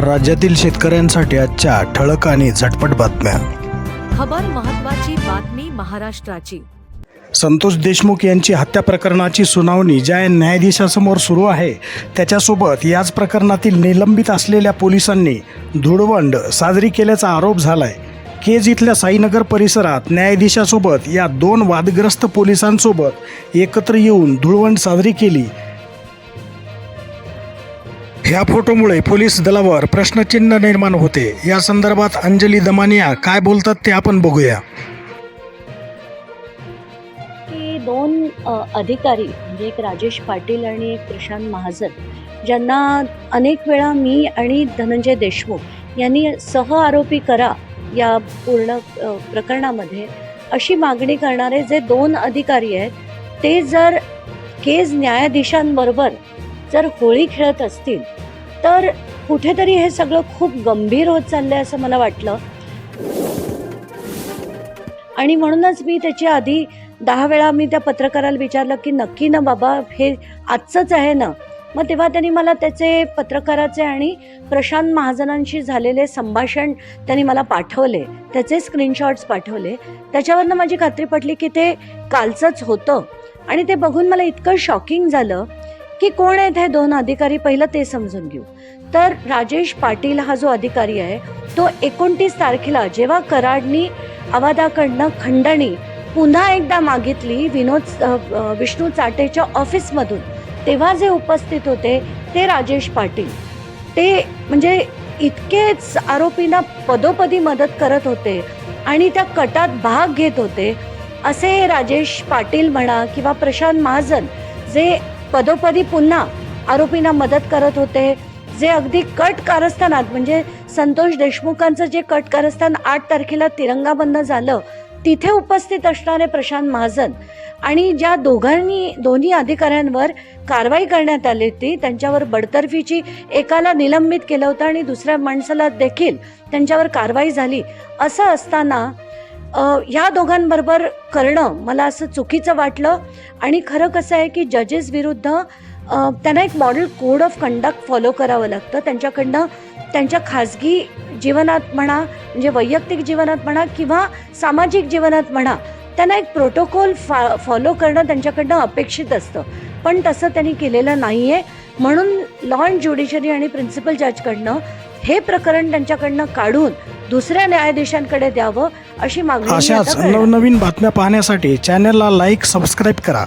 राज्यातील शेतकऱ्यांसाठी आजच्या ठळक आणि झटपट बातम्या. खबर महत्वाची बातमी महाराष्ट्राची. संतोष देशमुख यांची हत्या प्रकरणाची सुनावणी ज्या न्यायाधीशासमोर सुरू आहे त्याच्यासोबत याच प्रकरणातील निलंबित असलेल्या पोलिसांनी धुडवंड साजरी केल्याचा आरोप झालाय. केज इथल्या साईनगर परिसरात न्यायाधीशासोबत या दोन वादग्रस्त पोलिसांसोबत एकत्र येऊन धुळवंड साजरी केली. ह्या फोटोमुळे पोलीस दलावर प्रश्नचिन्ह निर्माण होते. या संदर्भात अंजली दमानिया काय बोलतात ते आपण बघूया. की दोन अधिकारी म्हणजे एक राजेश पाटील आणि एक प्रशांत महाजन ज्यांना अनेक वेळा मी आणि धनंजय देशमुख यांनी सह आरोपी करा या पूर्ण प्रकरणामध्ये अशी मागणी करणारे जे दोन अधिकारी आहेत ते जर केज न्यायाधीशांबरोबर जर होळी खेळत असतील तर कुठेतरी हे सगळं खूप गंभीर होत चाललं आहे असं मला वाटलं. आणि म्हणूनच मी त्याच्या आधी दहा वेळा मी त्या पत्रकाराला विचारलं की नक्की ना बाबा हे आजचंच आहे ना? मग तेव्हा त्यांनी मला त्याचे पत्रकाराचे आणि प्रशांत महाजनांशी झालेले संभाषण त्यांनी मला पाठवले. त्याचे स्क्रीनशॉट्स पाठवले. त्याच्यावरनं माझी खात्री पटली की ते कालचंच होतं. आणि ते बघून मला इतकं शॉकिंग झालं. की कोण आहेत हे दोन अधिकारी पहिलं ते समजून घेऊ. तर राजेश पाटील हा जो अधिकारी आहे तो एकोणतीस तारखेला जेव्हा कराडनी अवादाकडनं खंडणी पुन्हा एकदा मागितली विनोद विष्णू चाटेच्या ऑफिसमधून तेव्हा जे उपस्थित होते ते राजेश पाटील. ते म्हणजे इतकेच आरोपींना पदोपदी मदत करत होते आणि त्या कटात भाग घेत होते असे राजेश पाटील म्हणा किंवा प्रशांत महाजन जे पदोपदी पुन्हा आरोपींना मदत करत होते जे अगदी कट कारस्थानात म्हणजे संतोष देशमुखांचं जे कट कारस्थान आठ तारखेला तिरंगा बंद झालं तिथे उपस्थित असणारे प्रशांत महाजन आणि ज्या दोघांनी दोन्ही अधिकाऱ्यांवर कारवाई करण्यात आली होती त्यांच्यावर बडतर्फीची एकाला निलंबित केलं होतं आणि दुसऱ्या माणसाला देखील त्यांच्यावर कारवाई झाली असं असताना ह्या दोघांबरोबर करणं मला असं चुकीचं वाटलं. आणि खरं कसं आहे की जजेस विरुद्ध त्यांना एक model code of conduct follow करावं लागतं. त्यांच्याकडनं त्यांच्या खाजगी जीवनात म्हणा म्हणजे वैयक्तिक जीवनात म्हणा किंवा सामाजिक जीवनात म्हणा त्यांना एक प्रोटोकॉल फा फॉलो करणं त्यांच्याकडनं अपेक्षित असतं. पण तसं त्यांनी केलेलं नाही आहे म्हणून लॉ अँड ज्युडिशरी आणि प्रिन्सिपल जजकडनं हे प्रकरण त्यांच्याकडनं काढून दुसऱ्या न्यायाधीशांकडे द्यावं अशी मागणी अशाच. नवनवीन बातम्या पाहण्यासाठी चॅनलला लाईक सबस्क्राईब करा